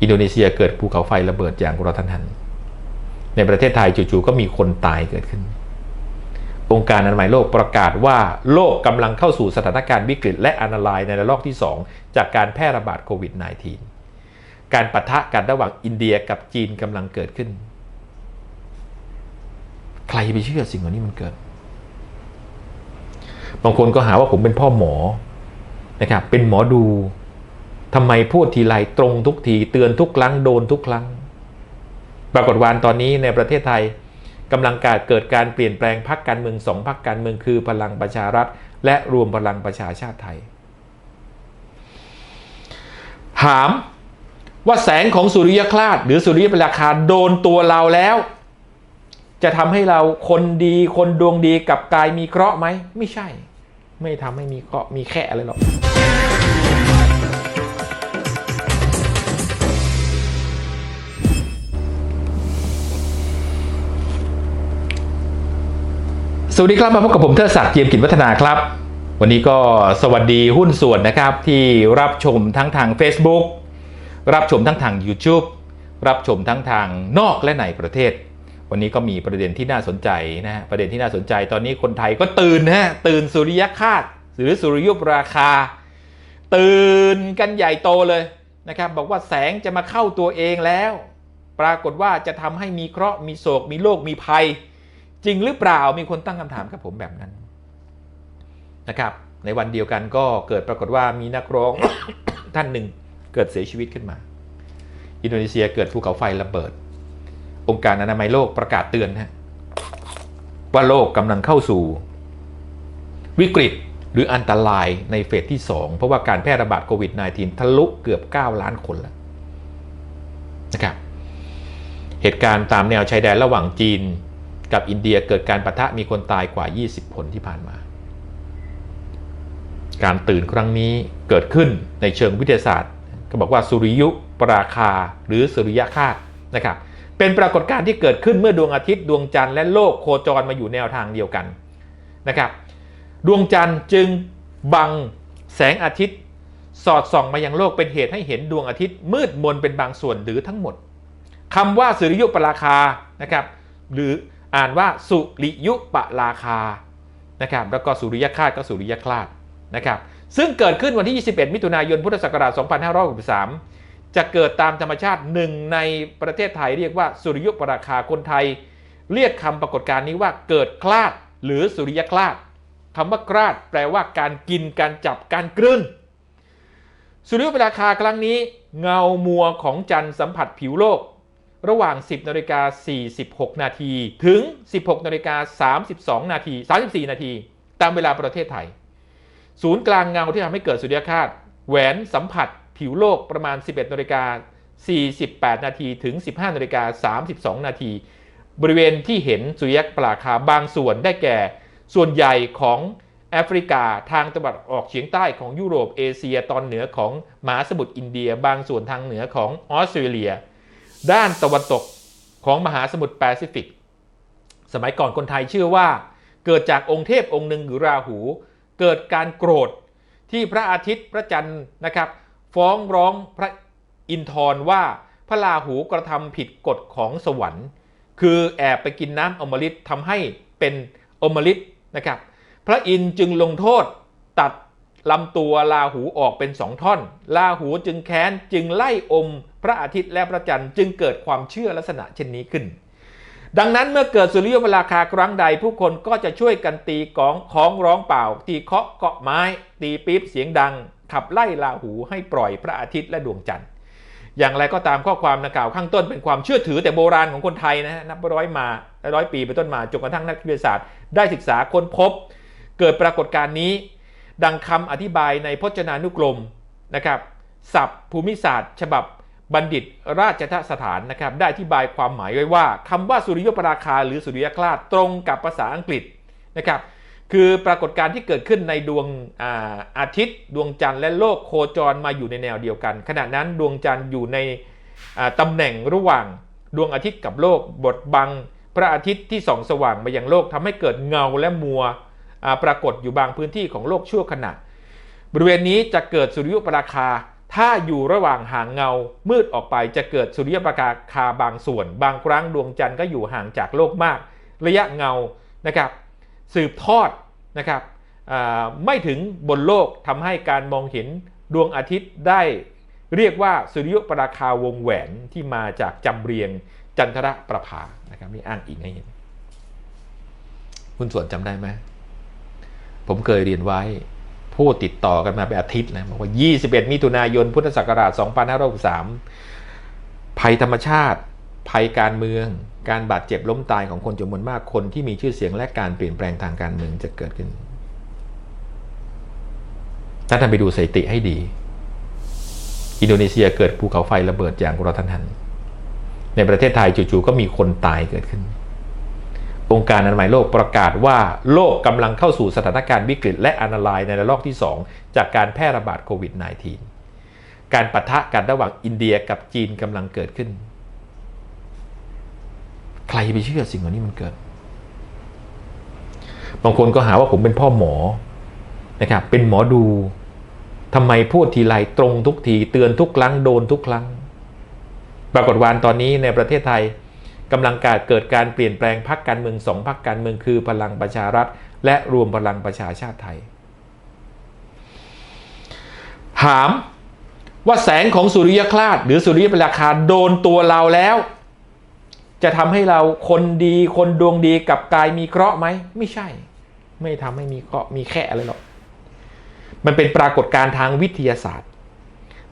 อินโดนีเซียเกิดภูเขาไฟระเบิดอย่างกระทันหัน ในประเทศไทยจู่ๆก็มีคนตายเกิดขึ้น องค์การอนามัยโลกประกาศว่าโลกกำลังเข้าสู่สถานการณ์วิกฤต และอันตรายในระลอกที่ 2 จากการแพร่ระบาดโควิด -19 การปะทะกันระหว่างอินเดียกับจีนกำลังเกิดขึ้น ใครไปเชื่อสิ่งเหล่านี้มันเกิด บางคนก็หาว่าผมเป็นพ่อหมอนะครับเป็นหมอดู ทำไมพูดทีไรตรงทุกที เตือนทุกครั้งโดนทุกครั้ง ปรากฏวานตอนนี้ในประเทศไทยกำลังการเกิดการเปลี่ยนแปลงพักการเมืองสองพักการเมืองคือพลังประชารัฐ และรวมพลังประชาชาติไทย ถามว่าแสงของสุริยคราสหรือสุริยปราคาโดนตัวเราแล้ว จะทำให้เราคนดีคนดวงดีกับกายมีเคราะห์ไหม ไม่ใช่ ไม่ทำให้มีเคราะห์มีแค่อะไรหรอก สวัสดีครับมาพบกับผมเทอศักดิ์เจียมกิจวัฒนาครับ วันนี้ก็สวัสดีหุ้นส่วนนะครับ ที่รับชมทั้งทาง Facebook รับชมทั้งทาง YouTube รับชมทั้งทางนอกและในประเทศ วันนี้ก็มีประเด็นที่น่าสนใจนะฮะประเด็นที่น่าสนใจตอนนี้คนไทยก็ตื่นนะฮะตื่นสุริยคาตหรือสุริยุปราคา ตื่นกันใหญ่โตเลยนะครับบอกว่าแสงจะมาเข้าตัวเองแล้ว ปรากฏว่าจะทำให้มีเคราะห์มีโศกมีโรคมีภัย จริงหรือเปล่ามีคนตั้งคำถามกับผมแบบนั้นนะครับ ในวันเดียวกันก็เกิดปรากฏว่ามีนักร้องท่านหนึ่งเกิดเสียชีวิตขึ้นมา อินโดนีเซียเกิดภูเขาไฟระเบิด องค์การอนามัยโลกประกาศเตือนนะฮะว่าโลกกำลังเข้าสู่ วิกฤตหรืออันตรายในเฟสที่ 2 เพราะว่าการแพร่ระบาดโควิด -19 ทะลุเกือบ 9 ล้านคนแล้วนะครับ เหตุการณ์ตามแนวชายแดนระหว่างจีน กับอินเดียเกิดการประทะมีคนตายกว่า 20 คนที่ผ่านมา การตื่นครั้งนี้เกิดขึ้นในเชิงวิทยาศาสตร์ ก็บอกว่าสุริยุปราคาหรือสุริยคาตนะครับเป็นปรากฏการณ์ที่เกิดขึ้นเมื่อดวงอาทิตย์ดวงจันทร์และโลกโคจรมาอยู่แนวทางเดียวกันนะครับดวงจันทร์จึงบังแสงอาทิตย์ สอดส่องมายังโลกเป็นเหตุให้เห็นดวงอาทิตย์มืดมนเป็นบางส่วนหรือทั้งหมดคำว่าสุริยุปราคานะครับหรือ อ่านว่าสุริยุปราคานะครับแล้วก็สุริยคราสก็สุริยคราสนะครับซึ่งเกิดขึ้นวันที่ 21 มิถุนายนพุทธศักราช 2563 จะเกิดตามธรรมชาติหนึ่งในประเทศไทยเรียกว่าสุริยุปราคาคนไทย เรียกคำปรากฏการณ์นี้ว่าเกิดคลาดหรือสุริยคลาดคำว่าคลาดแปลว่าการกินการจับการกลืนสุริยุปราคาครั้งนี้ เงามัวของจันทร์สัมผัสผิวโลก ระหว่าง 10นาฬิกา46 นาทีถึง 16นาฬิกา32 นาที 34 นาที ตามเวลาประเทศไทย ศูนย์กลางเงาที่ทำให้เกิดสุริยคราสแหวนสัมผัสผิวโลกประมาณ 11นาฬิกา48 นาทีถึง 15นาฬิกา32 นาที บริเวณที่เห็นสุริยปราคาบางส่วนได้แก่ ส่วนใหญ่ของแอฟริกาทางตะวันออกเฉียงใต้ของยุโรปเอเชีย ตอนเหนือของมหาสมุทรอินเดีย บางส่วนทางเหนือของออสเตรเลีย ด้านตะวันตกของมหาสมุทรแปซิฟิก สมัยก่อนคนไทยเชื่อว่า เกิดจากองค์เทพองค์หนึ่งหรือราหู เกิดการโกรธที่พระอาทิตย์พระจันทร์นะครับ ฟ้องร้องพระอินทร์ว่าพระราหูกระทำผิดกฎของสวรรค์ คือแอบไปกินน้ำอมฤตทำให้เป็นอมฤตนะครับ พระอินทร์จึงลงโทษตัด ลำตัวราหูออกเป็นสองท่อนราหูจึงแค้นจึงไล่อม พระอาทิตย์และพระจันทร์จึงเกิดความเชื่อลักษณะเช่นนี้ขึ้น ดังนั้นเมื่อเกิดสุริยุปราคาครั้งใด ผู้คนก็จะช่วยกันตีกองของร้องเปล่า ตีเคาะเกาะไม้ ตีปี๊บเสียงดัง ขับไล่ราหูให้ปล่อยพระอาทิตย์และดวงจันทร์อย่างไรก็ตามข้อความดังกล่าวข้างต้นเป็นความเชื่อถือแต่โบราณของคนไทยนะฮะนับร้อยมาร้อยปีเป็นต้นมาจนกระทั่งนักวิทยาศาสตร์ ได้ศึกษาค้นพบ เกิดปรากฏการณ์นี้ ดังคำอธิบายในพจนานุกรมนะครับศัพท์ภูมิศาสตร์ ฉบับบัณฑิตราชสถานนะครับได้อธิบายความหมายไว้ว่าคำว่าสุริยปราคาหรือสุริยคราสตรงกับภาษาอังกฤษนะครับคือปรากฏการณ์ที่เกิดขึ้นในดวงอาอาทิตย์ ดวงจันทร์และโลกโคจรมาอยู่ในแนวเดียวกัน ขณะนั้นดวงจันทร์อยู่ในอ่าตำแหน่งระหว่างดวงอาทิตย์กับโลกบดบัง พระอาทิตย์ที่ส่องสว่างมายังโลกทำให้เกิดเงาและมัว ปรากฏอยู่บางพื้นที่ของโลกชั่วขณะ บริเวณนี้จะเกิดสุริยุปราคา ถ้าอยู่ระหว่างห่างเงา มืดออกไปจะเกิดสุริยุปราคาบางส่วน บางครั้งดวงจันทร์ก็อยู่ห่างจากโลกมาก ระยะเงานะครับ สืบทอดนะครับไม่ถึงบนโลกทำให้การมองเห็นดวงอาทิตย์ได้เรียกว่าสุริยุปราคาวงแหวนที่มาจากจำเรียงจันทรประภานะครับนี่อ้างอิงให้เห็น คุณส่วนจำได้ไหม ผมเคยเรียนไว้พูดติดต่อกันมาเป็นอาทิตย์นะบอกว่า 21 มิถุนายน พุทธศักราช 2563 ภัยธรรมชาติ ภัยการเมือง การบาดเจ็บล้มตายของคนจำนวนมากคนที่มีชื่อเสียงและการเปลี่ยนแปลงทางการเมืองจะเกิดขึ้นถ้าท่านไปดูสถิติให้ดี อินโดนีเซียเกิดภูเขาไฟระเบิดอย่างกระทันหัน ในประเทศไทยจู่ๆก็มีคนตายเกิดขึ้น องค์การอนามัยโลกประกาศว่าโลกกำลังเข้าสู่สถานการณ์วิกฤต และอันาลายในระลอกที่ 2 จากการแพร่ระบาดโควิด -19 การปะทะกันระหว่างอินเดียกับจีนกำลังเกิดขึ้น ใครไปเชื่อสิ่งเหล่านี้มันเกิด บางคนก็หาว่าผมเป็นพ่อหมอนะครับเป็นหมอดูทำไมพูดทีไรตรงทุกที เตือนทุกครั้งโดนทุกครั้ง ปรากฏวานตอนนี้ในประเทศไทย กำลังการเกิดการเปลี่ยนแปลงพรรคการเมืองสองพรรคการเมืองคือพลังประชารัฐ และรวมพลังประชาชาติไทย ถามว่าแสงของสุริยคราสหรือสุริยปราคาโดนตัวเราแล้ว จะทำให้เราคนดีคนดวงดีกับกายมีเคราะห์ไหมไม่ใช่ ไม่ทำให้มีเคราะห์มีแค่อะไรหรอกมันเป็นปรากฏการณ์ทางวิทยาศาสตร์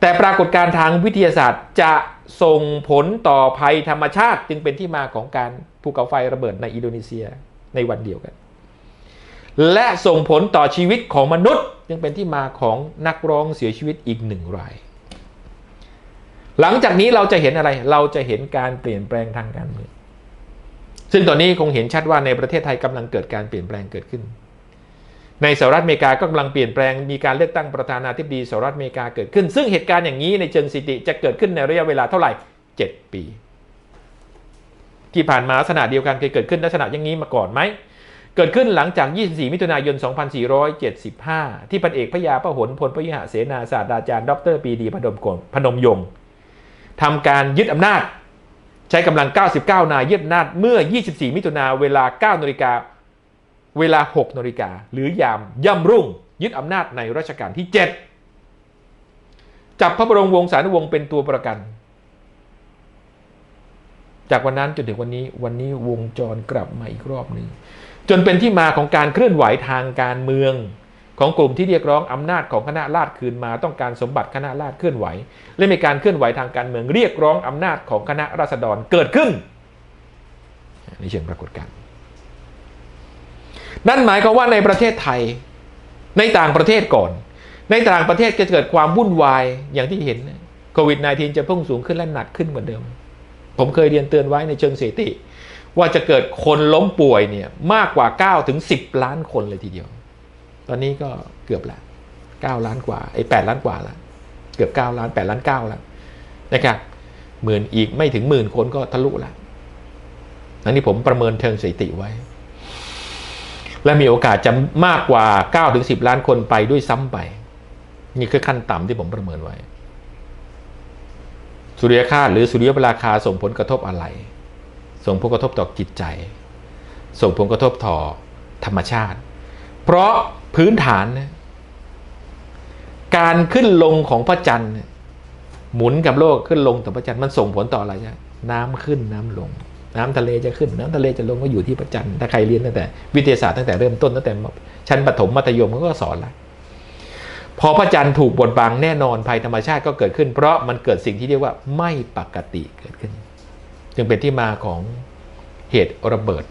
แต่ปรากฏการณ์ทางวิทยาศาสตร์จะ ส่งผลต่อภัยธรรมชาติ จึงเป็นที่มาของการภูเขาไฟระเบิดในอินโดนีเซียในวันเดียวกัน และส่งผลต่อชีวิตของมนุษย์ จึงเป็นที่มาของนักร้องเสียชีวิตอีกหนึ่งราย หลังจากนี้เราจะเห็นอะไรเราจะเห็นการเปลี่ยนแปลงทางการเมืองซึ่งตอนนี้คงเห็นชัดว่าในประเทศไทยกำลังเกิดการเปลี่ยนแปลงเกิดขึ้น ในสหรัฐอเมริกาก็กำลังเปลี่ยนแปลงมีการเลือกตั้งประธานาธิบดีสหรัฐอเมริกาเกิดขึ้น ซึ่งเหตุการณ์อย่างนี้ในเชิงสถิติจะเกิดขึ้นในระยะเวลาเท่าไหร่ 7 ปี ที่ผ่านมาลักษณะเดียวกันเคยเกิดขึ้นลักษณะอย่างนี้มาก่อนไหมเกิดขึ้นหลังจาก 24 มิถุนายน 2475 ที่พันเอกพระยาพหลพลพยุหเสนาศาสตราจารย์ ดรปีดีพนมกลพนมยงค์ทำการยึดอำนาจ ใช้กำลัง 99 นายยึดอำนาจเมื่อ 24 มิถุนาเวลา 9นาฬิกา เวลา 6นาฬิกาหรือยามย่ำรุ่ง ยึดอำนาจในรัชกาลที่ 7 จับพระบรมวงศานุวงศ์เป็นตัวประกัน จากวันนั้นจนถึงวันนี้วันนี้วงจรกลับมาอีกรอบหนึ่งจนเป็นที่มาของการเคลื่อนไหวทางการเมือง ของกลุ่มที่เรียกร้องอำนาจของคณะราษฎรคืนมาต้องการสมบัติคณะราษฎรเคลื่อนไหว และมีการเคลื่อนไหวทางการเมือง เรียกร้องอำนาจของคณะราษฎรเกิดขึ้นในเชิงปรากฏการณ์ นั่นหมายความว่าในประเทศไทย ในต่างประเทศก่อน ในต่างประเทศจะเกิดความวุ่นวายอย่างที่เห็นโควิด -19 จะพุ่งสูงขึ้นและหนักขึ้นเหมือนเดิม ผมเคยเรียนเตือนไว้ในเชิงสถิติ ว่าจะเกิดคนล้มป่วยเนี่ยมากกว่า9ถึง10 ล้านคนเลยทีเดียว ตอนนี้ก็เกือบละ9ล้านกว่าไอ้8ล้านกว่าละเกือบ9ล้าน8ล้าน9แล้วนะครับหมื่นอีกไม่ถึงหมื่นคนก็ทะลุละนั่นนี่ผมประเมินเชิงสถิติไว้ และมีโอกาสจะมากกว่า9ถึง10 ล้านคนไปด้วยซ้ำไป นี่คือขั้นต่ำที่ผมประเมินไว้ สุริยคาสหรือสุริยปราคาส่งผลกระทบอะไร ส่งผลกระทบต่อจิตใจ ส่งผลกระทบต่อธรรมชาติ เพราะพื้นฐาน การขึ้นลงของพระจันทร์หมุนกับโลกขึ้นลงต่อพระจันทร์มันส่งผลต่ออะไรใช่น้ำขึ้นน้ำลง น้ำทะเลจะขึ้นน้ำทะเลจะลงก็อยู่ที่พระจันถ้าใครเรียนตั้งแต่ วิทยาศาสตร์ตั้งแต่เริ่มต้นตั้งแต่ชั้นประถมมัธยมเขาก็สอนล้วพอพระจันทร์ถูกบดบังแน่นอนภัยธรรมชาติก็เกิดขึ้น เพราะมันเกิดสิ่งที่เรียกว่าไม่ปกติเกิดขึ้น จึงเป็นที่มาของเหตุระเบิด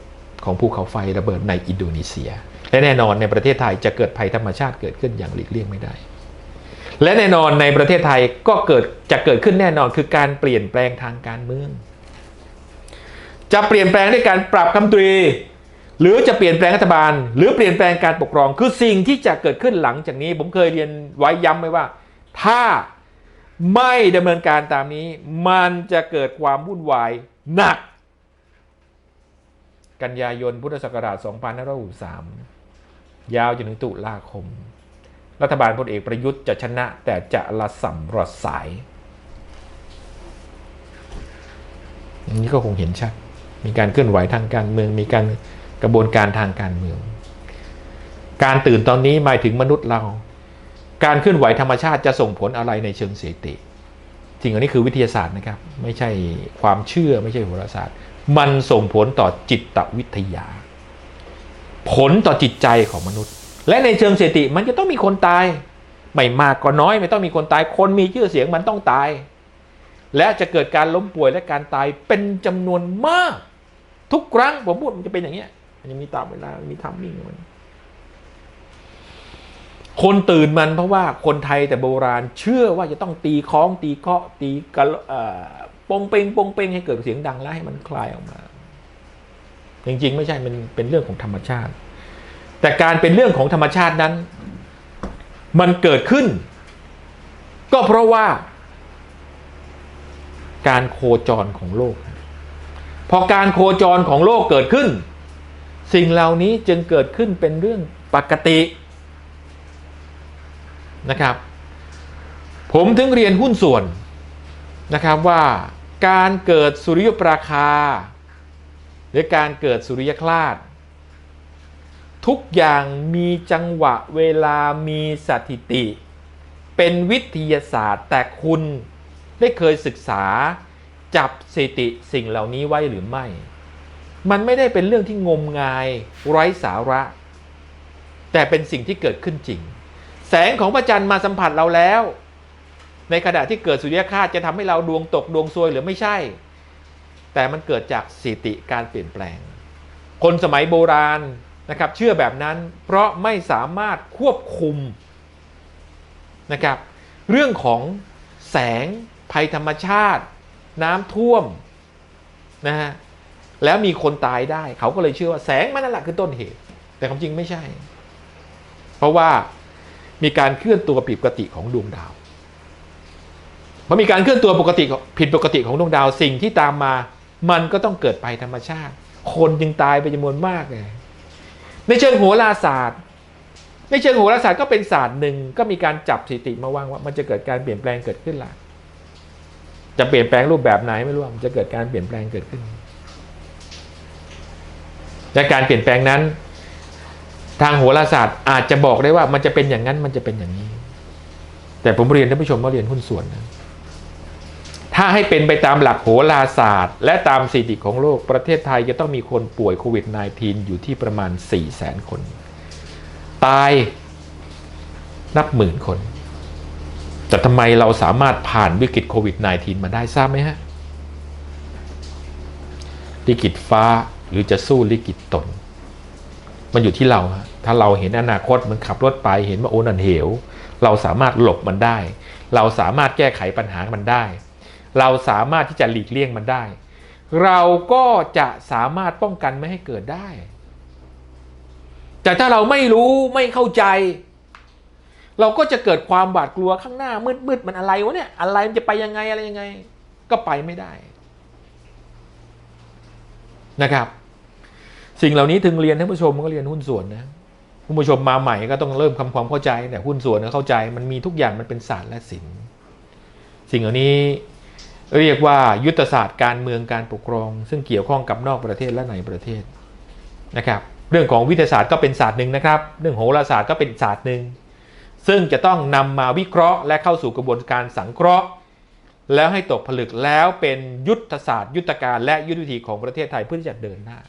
ของภูเขาไฟระเบิดในอินโดนีเซีย และแน่นอนในประเทศไทยจะเกิดภัยธรรมชาติเกิดขึ้นอย่างหลีกเลี่ยงไม่ได้ และแน่นอนในประเทศไทยก็เกิดจะเกิดขึ้นแน่นอนคือการเปลี่ยนแปลงทางการเมือง จะเปลี่ยนแปลงด้วยการปรับคำตรี หรือจะเปลี่ยนแปลงรัฐบาล หรือเปลี่ยนแปลงการปกครอง คือสิ่งที่จะเกิดขึ้นหลังจากนี้ ผมเคยเรียนไว้ย้ำไว้ว่า ถ้าไม่ดำเนินการตามนี้ มันจะเกิดความวุ่นวายหนัก กันยายนพุทธศักราช 2563 ยาวจนถึงตุลาคม รัฐบาลพลเอกประยุทธ์จะชนะ แต่จะละสัมระสายอันนี้ก็คงเห็นชัด มีการเคลื่อนไหวทางการเมือง มีการกระบวนการทางการเมือง การตื่นตอนนี้หมายถึงมนุษย์เรา การเคลื่อนไหวธรรมชาติจะส่งผลอะไรในเชิงสถิติสิ่งอันนี้คือวิทยาศาสตร์นะครับ ไม่ใช่ความเชื่อไม่ใช่โหราศาสตร์ มันส่งผลต่อจิตวิทยา ผลต่อจิตใจของมนุษย์ และในเชิงสถิติมันจะต้องมีคนตายไม่มากก็น้อยไม่ต้องมีคนตาย คนมีชื่อเสียงมันต้องตาย และจะเกิดการล้มป่วยและการตายเป็นจำนวนมาก ทุกครั้งผมพูดมันจะเป็นอย่างเงี้ย มันจะมีตามเวลามีทัมมิ่งมัน คนตื่นมันเพราะว่าคนไทยแต่โบราณ เชื่อว่าจะต้องตีคล้อง ตีเคาะ ตีกระออปงเปงปงเปงให้เกิดเสียงดังแล้วให้มันคลายออกมา จริงๆ ไม่ใช่มันเป็นเรื่องของธรรมชาติ แต่การเป็นเรื่องของธรรมชาตินั้น มันเกิดขึ้น ก็เพราะว่า การโคจรของโลก พอการโคจรของโลกเกิดขึ้น สิ่งเหล่านี้จึงเกิดขึ้นเป็นเรื่องปกตินะครับ ผมถึงเรียนหุ้นส่วนนะครับว่าการเกิดสุริยุปราคา หรือการเกิดสุริยคลาดทุกอย่างมีจังหวะเวลามีสถิติ เป็นวิทยาศาสตร์แต่คุณได้เคยศึกษา จับสติสิ่งเหล่านี้ไว้หรือไม่ มันไม่ได้เป็นเรื่องที่งมงายไร้สาระ แต่เป็นสิ่งที่เกิดขึ้นจริง แสงของพระจันทร์มาสัมผัสเราแล้ว ในขณะที่เกิดสุริยคาสจะทำให้เราดวงตกดวงซวยหรือไม่ใช่ แต่มันเกิดจากสติการเปลี่ยนแปลง คนสมัยโบราณนะครับ เชื่อแบบนั้นเพราะไม่สามารถควบคุมนะครับ เรื่องของแสงภัยธรรมชาติ น้ำท่วมนะฮะแล้วมีคนตายได้ เขาก็เลยเชื่อว่าแสงมันนั่นแหละคือต้นเหตุ แต่ความจริงไม่ใช่ เพราะว่ามีการเคลื่อนตัวผิดปกติของดวงดาวพอมีการเคลื่อนตัวปกติผิดปกติของดวงดาวสิ่งที่ตามมา มันก็ต้องเกิดภัยธรรมชาติ คนจึงตายไปจำนวนมากเลยในเชิงโหราศาสตร์ ในเชิงโหราศาสตร์ก็เป็นศาสตร์หนึ่งก็มีการจับสถิติมาวางว่ามันจะเกิดการเปลี่ยนแปลงเกิดขึ้นละ จะเปลี่ยนแปลงรูปแบบไหนไม่รู้มันจะเกิดการเปลี่ยนแปลงเกิดขึ้น และการเปลี่ยนแปลงนั้น ทางโหราศาสตร์อาจจะบอกได้ว่ามันจะเป็นอย่างนั้นมันจะเป็นอย่างนี้ แต่ผมเรียนท่านผู้ชมว่าเรียนหุ้นส่วนนะถ้าให้เป็นไปตามหลักโหราศาสตร์ และตามสถิติของโลกประเทศไทยจะต้องมีคนป่วยโควิด -19 อยู่ที่ประมาณ 4 0 0แสนคน ตายนับหมื่นคน แต่ทำไมเราสามารถผ่านวิกฤตโควิด -19 มาได้ทราบไหมฮะลิกิตฟ้าหรือจะสู้ลิกิตตน มันอยู่ที่เราฮะถ้าเราเห็นอนาคตมันขับรถไปเห็นว่าโอนันเหว เราสามารถหลบมันได้ เราสามารถแก้ไขปัญหามันได้ เราสามารถที่จะหลีกเลี่ยงมันได้ เราก็จะสามารถป้องกันไม่ให้เกิดได้ แต่ถ้าเราไม่รู้ไม่เข้าใจ เราก็จะเกิดความหวาดกลัวข้างหน้ามืดๆมันอะไรวะเนี่ยอะไรมันจะไปยังไงอะไรยังไง ก็ไปไม่ได้นะครับ สิ่งเหล่านี้ถึงเรียนท่านผู้ชมก็เรียนหุ้นส่วนนะคุณผู้ชมมาใหม่ก็ต้องเริ่มทำความเข้าใจแต่หุ้นส่วนเข้าใจมันมีทุกอย่างมันเป็นศาสตร์และศิลป์สิ่งเหล่านี้เรียกว่ายุทธศาสตร์การเมืองการปกครอง ซึ่งเกี่ยวข้องกับนอกประเทศและในประเทศนะครับ เรื่องของวิทยาศาสตร์ก็เป็นศาสตร์หนึ่งนะครับ เรื่องโหราศาสตร์ก็เป็นศาสตร์หนึ่ง ซึ่งจะต้องนำมาวิเคราะห์ และเข้าสู่กระบวนการสังเคราะห์ แล้วให้ตกผลึกแล้วเป็นยุทธศาสตร์ ยุทธการและยุทธวิธีของประเทศไทยเพื่อที่จะเดินหน้า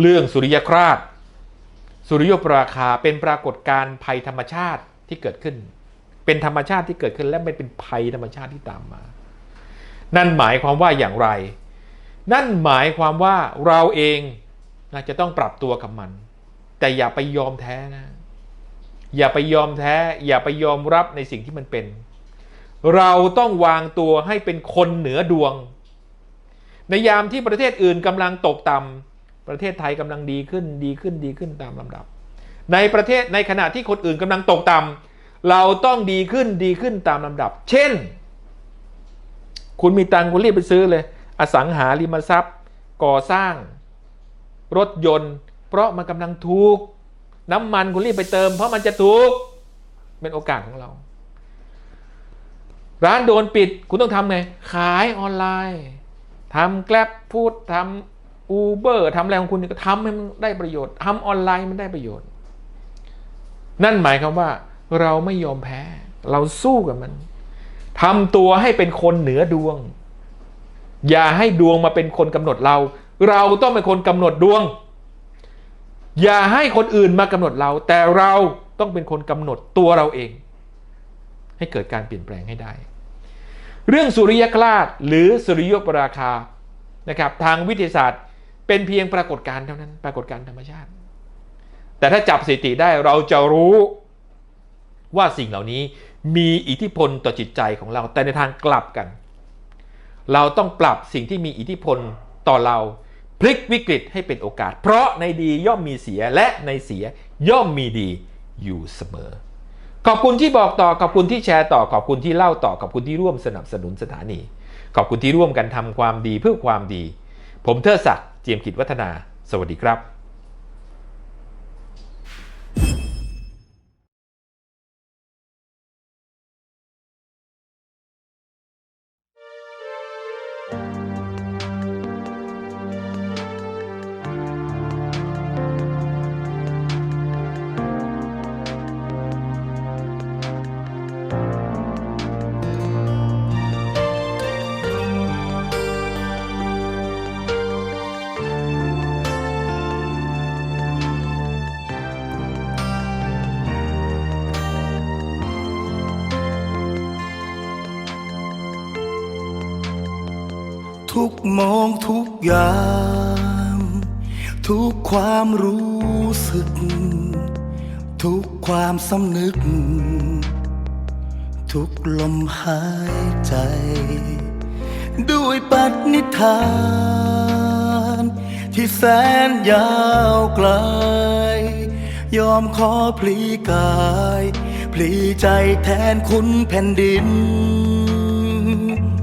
เรื่องสุริยคราสสุริยปราคาเป็นปรากฏการณ์ภัยธรรมชาติที่เกิดขึ้น เป็นธรรมชาติที่เกิดขึ้นและไม่เป็นภัยธรรมชาติที่ตามมา นั่นหมายความว่าอย่างไร นั่นหมายความว่าเราเองนะจะต้องปรับตัวกับมัน แต่อย่าไปยอมแท้นะ อย่าไปยอมแท้ อย่าไปยอมรับในสิ่งที่มันเป็น เราต้องวางตัวให้เป็นคนเหนือดวง ในยามที่ประเทศอื่นกำลังตกต่ำประเทศไทยกำลังดีขึ้นดีขึ้นดีขึ้นตามลำดับ ในประเทศในขณะที่คนอื่นกำลังตกต่ำเราต้องดีขึ้นดีขึ้นตามลำดับ เช่น คุณมีตังค์คุณรีบไปซื้อเลย อสังหาริมทรัพย์ ก่อสร้าง รถยนต์ เพราะมันกำลังถูก น้ำมันคุณรีบไปเติม เพราะมันจะถูก เป็นโอกาสของเรา ร้านโดนปิดคุณต้องทำไง ขายออนไลน์ทำแกลบพูดทำอูเบอร์ทำอะไรของคุณก็ทำให้มันได้ประโยชน์ทำออนไลน์มันได้ประโยชน์ นั่นหมายความว่า เราไม่ยอมแพ้ เราสู้กับมันทำตัวให้เป็นคนเหนือดวง อย่าให้ดวงมาเป็นคนกำหนดเรา เราต้องเป็นคนกำหนดดวง อย่าให้คนอื่นมากำหนดเรา แต่เราต้องเป็นคนกำหนดตัวเราเอง ให้เกิดการเปลี่ยนแปลงให้ได้ เรื่องสุริยคราสหรือสุริยปราคานะครับทางวิทยาศาสตร์เป็นเพียงปรากฏการณ์เท่านั้น ปรากฏการณ์ธรรมชาติ แต่ถ้าจับสถิติได้เราจะรู้ว่าสิ่งเหล่านี้มีอิทธิพลต่อจิตใจของเรา แต่ในทางกลับกัน เราต้องปรับสิ่งที่มีอิทธิพลต่อเรา พลิกวิกฤตให้เป็นโอกาส เพราะในดีย่อมมีเสียและในเสียย่อมมีดีอยู่เสมอ ขอบคุณที่บอกต่อขอบคุณที่แชร์ต่อขอบคุณที่เล่าต่อขอบคุณที่ร่วมสนับสนุนสถานี ขอบคุณที่ร่วมกันทำความดีเพื่อความดี ผมเทอศักดิ์เจียมกิจวัฒนา สวัสดีครับ ทุกมองทุกอย่างทุกความรู้สึก ทุกความสำนึก ทุกลมหายใจ ด้วยปัจนิทาน ที่แสนยาวไกล ยอมขอพลีกาย พลีใจแทนคุณแผ่นดิน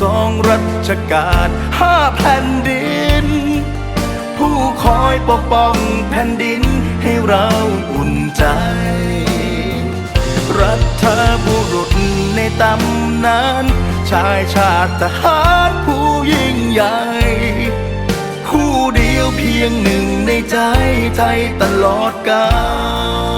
สองรัชกาลห้าแผ่นดิน ผู้คอยปกป้องแผ่นดินให้เราอุ่นใจ รัฐบุรุษในตำนาน ชายชาติทหารผู้ยิ่งใหญ่ คู่เดียวเพียงหนึ่งในใจไทยตลอดกาล